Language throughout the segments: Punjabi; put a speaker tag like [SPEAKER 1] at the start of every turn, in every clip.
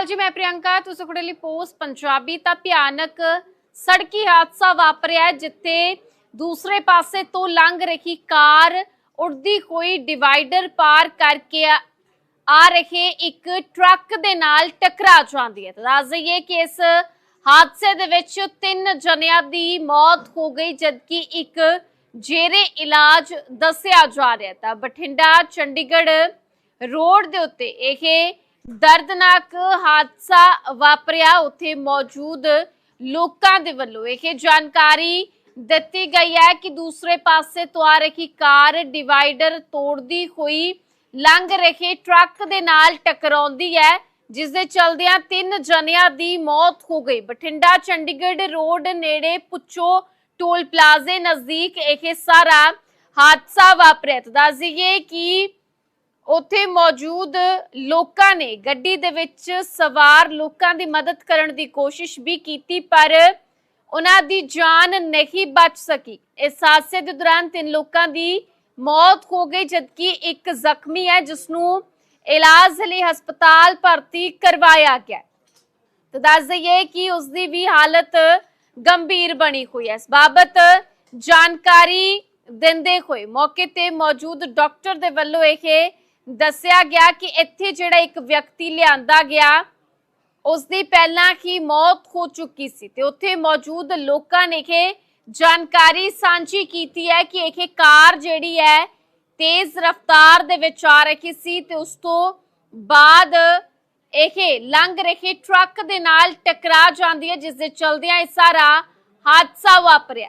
[SPEAKER 1] ਅਕਾਲ ਜੀ, ਮੈਂ ਪ੍ਰਿਯੰਕਾ, ਤੁਸੀਂ ਖੜੇ ਲਈ ਪੋਸਟ ਪੰਜਾਬੀ ਤਾਂ ਭਿਆਨਕ ਸੜਕੀ ਹਾਦਸਾ ਵਾਪਰਿਆ ਜਿੱਥੇ ਦੂਸਰੇ ਪਾਸੇ ਤੋਂ ਲੰਘ ਰਹੀ ਕਾਰ ਉੜਦੀ ਹੋਈ ਡਿਵਾਈਡਰ ਪਾਰ ਕਰਕੇ ਆ ਰਹੇ ਇੱਕ ਟਰੱਕ ਦੇ ਨਾਲ ਟਕਰਾ ਜਾਂਦੀ ਹੈ। ਤਾਂ ਦੱਸ ਦਈਏ ਕਿ ਇਸ ਹਾਦਸੇ ਦੇ ਵਿੱਚ ਤਿੰਨ ਜਣਿਆਂ ਦੀ ਮੌਤ ਹੋ ਗਈ, ਜਦਕਿ ਇੱਕ ਜੇਰੇ ਇਲਾਜ ਦੱਸਿਆ ਜਾ ਰਿਹਾ ਤਾਂ ਬਠਿੰਡਾ, ਚੰਡੀਗੜ੍ਹ ਰੋਡ ਦੇ ਉੱਤੇ ਇਹ ਦਰਦਨਾਕ ਹਾਦਸਾ ਵਾਪਰਿਆ। ਉੱਥੇ ਮੌਜੂਦ ਲੋਕਾਂ ਦੇ ਵੱਲੋਂ ਇਹ ਜਾਣਕਾਰੀ ਦਿੱਤੀ ਗਈ ਹੈ ਕਿ ਦੂਸਰੇ ਪਾਸੇ ਤੋਂ ਆ ਰਹੀ ਕਾਰ ਡਿਵਾਈਡਰ ਤੋੜਦੀ ਹੋਈ ਲੰਘ ਰਹੇ ਟਰੱਕ ਦੇ ਨਾਲ ਟਕਰਾਉਂਦੀ ਹੈ ਜਿਸ ਦੇ ਚਲਦਿਆਂ ਤਿੰਨ ਜਣਿਆਂ ਦੀ ਮੌਤ ਹੋ ਗਈ। ਬਠਿੰਡਾ ਚੰਡੀਗੜ੍ਹ ਰੋਡ ਨੇੜੇ ਪੁੱਛੋ ਟੋਲ ਪਲਾਜ਼ੇ ਨਜ਼ਦੀਕ ਇਹ ਸਾਰਾ ਹਾਦਸਾ ਵਾਪਰਿਆ। ਤਾਂ ਦੱਸ ਦਈਏ ਕਿ ਉੱਥੇ ਮੌਜੂਦ ਲੋਕਾਂ ਨੇ ਗੱਡੀ ਦੇ ਵਿੱਚ ਸਵਾਰ ਲੋਕਾਂ ਦੀ ਮਦਦ ਕਰਨ ਦੀ ਕੋਸ਼ਿਸ਼ ਵੀ ਕੀਤੀ, ਪਰ ਉਹਨਾਂ ਦੀ ਜਾਨ ਨਹੀਂ ਬਚ ਸਕੀ ਇਸ ਹਾਦਸੇ ਦੇ ਦੌਰਾਨ ਤਿੰਨ ਲੋਕਾਂ ਦੀ ਮੌਤ ਹੋ ਗਈ, ਜਦਕਿ ਇੱਕ ਜ਼ਖਮੀ ਹੈ, ਜਿਸ ਨੂੰ ਇਲਾਜ ਲਈ ਹਸਪਤਾਲ ਭਰਤੀ ਕਰਵਾਇਆ ਗਿਆ ਹੈ। ਦੱਸ ਦਈਏ ਕਿ ਉਸ ਦੀ ਵੀ ਹਾਲਤ ਗੰਭੀਰ ਬਣੀ ਹੋਈ ਹੈ ਇਸ ਬਾਬਤ ਜਾਣਕਾਰੀ ਦਿੰਦੇ ਹੋਏ ਮੌਕੇ ਤੇ ਮੌਜੂਦ ਡਾਕਟਰ ਦੇ ਵੱਲੋਂ ਇਹ ਦੱਸਿਆ ਗਿਆ ਕਿ ਇੱਥੇ ਜਿਹੜਾ ਇੱਕ ਵਿਅਕਤੀ ਲਿਆਂਦਾ ਗਿਆ ਉਸ ਦੀ ਪਹਿਲਾਂ ਹੀ ਮੌਤ ਹੋ ਚੁੱਕੀ ਸੀ ਤੇ ਉੱਥੇ ਮੌਜੂਦ ਲੋਕਾਂ ਨੇ ਇਹ ਜਾਣਕਾਰੀ ਸਾਂਝੀ ਕੀਤੀ ਹੈ ਕਿ ਇਹ ਕਾਰ ਜਿਹੜੀ ਹੈ, ਤੇਜ਼ ਰਫ਼ਤਾਰ ਦੇ ਵਿੱਚ ਆ ਰਹੀ ਸੀ ਤੇ ਉਸ ਤੋਂ ਬਾਅਦ ਇਹ ਲੰਘ ਰਹੇ ਟਰੱਕ ਦੇ ਨਾਲ ਟਕਰਾ ਜਾਂਦੀ ਹੈ, ਜਿਸ ਦੇ ਚਲਦਿਆਂ ਇਹ ਸਾਰਾ ਹਾਦਸਾ ਵਾਪਰਿਆ।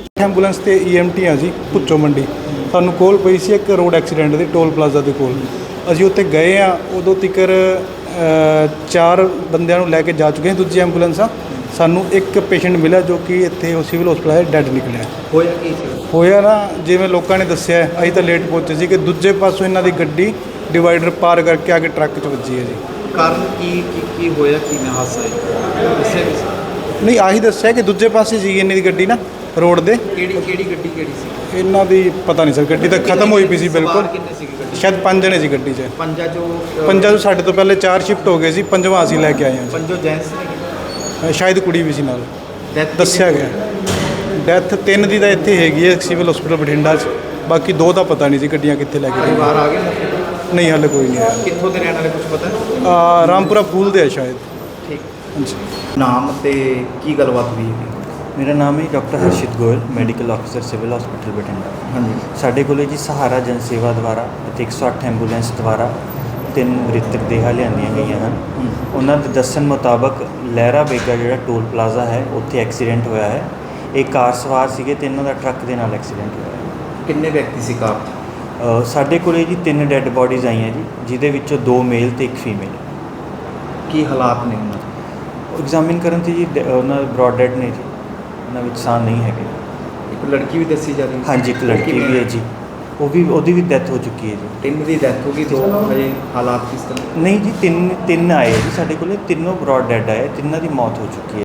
[SPEAKER 2] ਐਂਬੂਲੈਂਸ ਤੇ ਈਐਮਟੀ ਆ ਜੀ ਭੁੱਚੋ ਮੰਡੀ। ਸਾਨੂੰ ਕੋਲ ਪਈ ਸੀ ਇੱਕ ਰੋਡ ਐਕਸੀਡੈਂਟ ਦੀ ਟੋਲ ਪਲਾਜ਼ਾ ਦੇ ਕੋਲ। ਅਸੀਂ ਉੱਥੇ ਗਏ ਆ ਉਦੋਂ ਤੱਕਰ ਚਾਰ ਬੰਦਿਆਂ ਨੂੰ ਲੈ ਕੇ ਜਾ ਚੁੱਕੇ ਹਾਂ ਦੂਜੀ ਐਂਬੂਲੈਂਸ ਆ। ਸਾਨੂੰ ਇੱਕ ਪੇਸ਼ੈਂਟ ਮਿਲਿਆ ਜੋ ਕਿ ਇੱਥੇ ਉਹ ਸਿਵਲ ਹਸਪਤਾਲ ਹੈ ਡੈੱਡ ਨਿਕਲਿਆ।
[SPEAKER 3] ਹੋਇਆ ਕੀ ਸੀ?
[SPEAKER 2] ਹੋਇਆ ਨਾ ਜਿਵੇਂ ਲੋਕਾਂ ਨੇ ਦੱਸਿਆ ਅਸੀਂ ਤਾਂ ਲੇਟ ਪਹੁੰਚੇ ਸੀ ਕਿ ਦੂਜੇ ਪਾਸੋਂ ਇਹਨਾਂ ਦੀ ਗੱਡੀ ਡਿਵਾਈਡਰ ਪਾਰ ਕਰਕੇ ਆ ਕੇ ਟਰੱਕ 'ਚ ਵੱਜੀ ਹੈ ਜੀ।
[SPEAKER 3] ਕਾਰਨ ਕੀ ਕੀ ਕੀ ਹੋਇਆ ਕੀ ਨਾ ਹਾਦਸਾ ਹੈ ਦੱਸਿਆ। ਨਹੀਂ
[SPEAKER 2] ਆਹੀ ਦੱਸਿਆ ਕਿ ਦੂਜੇ ਪਾਸੇ ਸੀ ਇਹਨਾਂ ਦੀ ਗੱਡੀ ਨਾ। ਰੋਡ ਦੇ?
[SPEAKER 3] ਕਿਹੜੀ ਕਿਹੜੀ ਗੱਡੀ ਕਿਹੜੀ ਸੀ?
[SPEAKER 2] ਇਹਨਾਂ ਦੀ ਪਤਾ ਨਹੀਂ ਸਰ ਗੱਡੀ ਤਾਂ ਖਤਮ ਹੋਈ ਪਈ ਸੀ ਬਿਲਕੁਲ।
[SPEAKER 3] ਸਵਾਰ ਕਿੰਨੇ ਸੀਗੇ ਗੱਡੀ?
[SPEAKER 2] ਸ਼ਾਇਦ ਪੰਜ ਜਣੇ ਸੀ ਗੱਡੀ 'ਚ।
[SPEAKER 3] ਪੰਜਾ ਜੋ ਅ,
[SPEAKER 2] ਪੰਜਾਂ ਤੋਂ ਸਾਡੇ ਤੋਂ ਪਹਿਲੇ ਚਾਰ ਸ਼ਿਫਟ ਹੋ ਗਏ ਸੀ ਪੰਜਵਾਂ ਅਸੀਂ ਲੈ ਕੇ ਆਏ ਹਾਂ
[SPEAKER 3] ਪੰਜੋ ਜੈਂਟਸ ਨੇ
[SPEAKER 2] ਅ, ਸ਼ਾਇਦ ਕੁੜੀ ਵੀ ਸੀ ਨਾਲ। ਦੱਸਿਆ ਗਿਆ। ਡੈਥ ਤਿੰਨ ਦੀ ਤਾਂ ਇੱਥੇ ਹੈਗੀ ਹੈ ਸਿਵਲ ਹਸਪੀਟਲ ਬਠਿੰਡਾ 'ਚ। ਬਾਕੀ ਦੋ ਦਾ ਪਤਾ ਨਹੀਂ ਸੀ ਗੱਡੀਆਂ ਕਿੱਥੇ ਲੈ ਕੇ ਗਈਆਂ
[SPEAKER 3] ਪਰਿਵਾਰ ਆ ਗਏ?
[SPEAKER 2] ਨਹੀਂ ਹਾਲੇ ਕੋਈ ਨਹੀਂ ਆਇਆ।
[SPEAKER 3] ਕਿੱਥੋਂ ਦੇ ਰਹਿਣ ਵਾਲੇ ਕੁਝ ਪਤਾ?
[SPEAKER 2] ਅ, ਰਾਮਪੁਰਾ ਫੂਲ ਦੇ ਆ ਸ਼ਾਇਦ।
[SPEAKER 3] ਠੀਕ।
[SPEAKER 2] ਹਾਂਜੀ।
[SPEAKER 3] ਨਾਮ ਤੇ ਕੀ ਗੱਲਬਾਤ ਹੋਈ ਹੈ?
[SPEAKER 4] ਮੇਰਾ ਨਾਮ ਹੈ ਡਾਕਟਰ ਹਰਸ਼ਿਤ ਗੋਇਲ ਮੈਡੀਕਲ ਅਫਸਰ ਸਿਵਲ ਹਸਪੀਟਲ ਬਠਿੰਡਾ।
[SPEAKER 3] ਹਾਂਜੀ।
[SPEAKER 4] ਸਾਡੇ ਕੋਲੇ ਜੀ ਸਹਾਰਾ ਜਨ ਸੇਵਾ ਦੁਆਰਾ ਅਤੇ 108 ਐਂਬੂਲੈਂਸ ਦੁਆਰਾ ਤਿੰਨ ਮ੍ਰਿਤਕ ਦੇਹਾਂ ਲਿਆਂਦੀਆਂ ਗਈਆਂ ਹਨ। ਉਹਨਾਂ ਦੇ ਦੱਸਣ ਮੁਤਾਬਕ ਲਹਿਰਾ ਬੇਗਾ ਜਿਹੜਾ ਟੋਲ ਪਲਾਜ਼ਾ ਹੈ ਉੱਥੇ ਐਕਸੀਡੈਂਟ ਹੋਇਆ ਹੈ। ਇਹ ਕਾਰ ਸਵਾਰ ਸੀਗੇ ਤੇ ਇਹਨਾਂ ਦਾ ਟਰੱਕ ਦੇ ਨਾਲ ਐਕਸੀਡੈਂਟ ਹੋਇਆ ਹੈ।
[SPEAKER 3] ਕਿੰਨੇ ਵਿਅਕਤੀ ਸੀ ਕਾਰ 'ਚ?
[SPEAKER 4] ਸਾਡੇ ਕੋਲੇ ਜੀ ਤਿੰਨ ਡੈੱਡ ਬੋਡੀਜ਼ ਆਈਆਂ ਜੀ ਜਿਹਦੇ ਵਿੱਚੋਂ ਦੋ ਮੇਲ ਤੇ ਇੱਕ ਫੀਮੇਲ
[SPEAKER 3] ਕੀ ਹਾਲਾਤ ਨੇ ਉਹਨਾਂ ਦੇ?
[SPEAKER 4] ਐਗਜ਼ਾਮਿਨ ਕਰਨ ਤੇ ਜੀ ਉਹਨਾਂ ਬ੍ਰੌਡ ਡੈਡ ਨੇ ਜੀ। ਉਹਨਾਂ ਵਿੱਚ ਸਾਹ ਨਹੀਂ ਹੈਗੇ।
[SPEAKER 3] ਇੱਕ ਲੜਕੀ ਵੀ ਦੱਸੀ ਜਾ ਰਹੀ ਹੈ
[SPEAKER 4] ਹਾਂਜੀ ਇੱਕ ਲੜਕੀ ਵੀ ਹੈ ਜੀ। ਉਹ ਵੀ ਉਹਦੀ ਵੀ ਡੈਥ ਹੋ ਚੁੱਕੀ ਹੈ ਜੀ।
[SPEAKER 3] ਤਿੰਨ ਦੀ ਡੈਥ ਹੋ ਗਈ। ਦੋ। ਹਜੇ ਹਾਲਾਤ ਕਿਸ ਤਰ੍ਹਾਂ?
[SPEAKER 4] ਨਹੀਂ ਜੀ ਤਿੰਨ ਤਿੰਨ ਆਏ ਜੀ ਸਾਡੇ ਕੋਲੇ। ਤਿੰਨੋਂ ਬ੍ਰੌਡ ਡੈਡ ਆਏ। ਤਿੰਨਾਂ ਦੀ ਮੌਤ ਹੋ ਚੁੱਕੀ ਹੈ।